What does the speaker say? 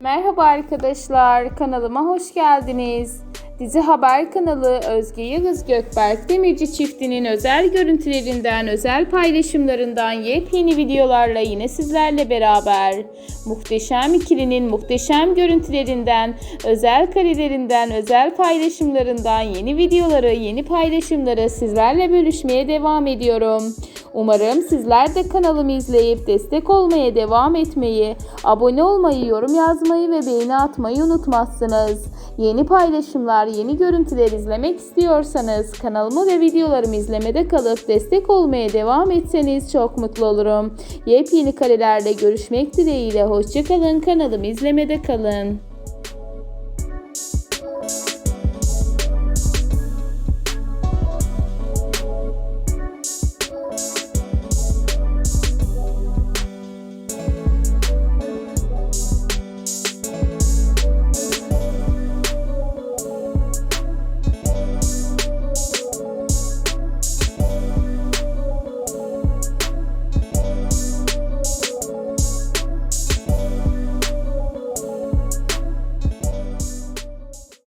Merhaba arkadaşlar, kanalıma hoş geldiniz. Dizi Haber kanalı Özge Yıldız Gökberk Demirci çiftinin özel görüntülerinden, özel paylaşımlarından yepyeni videolarla yine sizlerle beraber. Muhteşem ikilinin muhteşem görüntülerinden, özel karelerinden, özel paylaşımlarından yeni videoları, yeni paylaşımları sizlerle bölüşmeye devam ediyorum. Umarım sizler de kanalımı izleyip destek olmaya devam etmeyi, abone olmayı, yorum yazmayı ve beğeni atmayı unutmazsınız. Yeni paylaşımlar, yeni görüntüler izlemek istiyorsanız kanalımı ve videolarımı izlemede kalıp destek olmaya devam etseniz çok mutlu olurum. Yepyeni karelerle görüşmek dileğiyle hoşçakalın kanalımı izlemede kalın.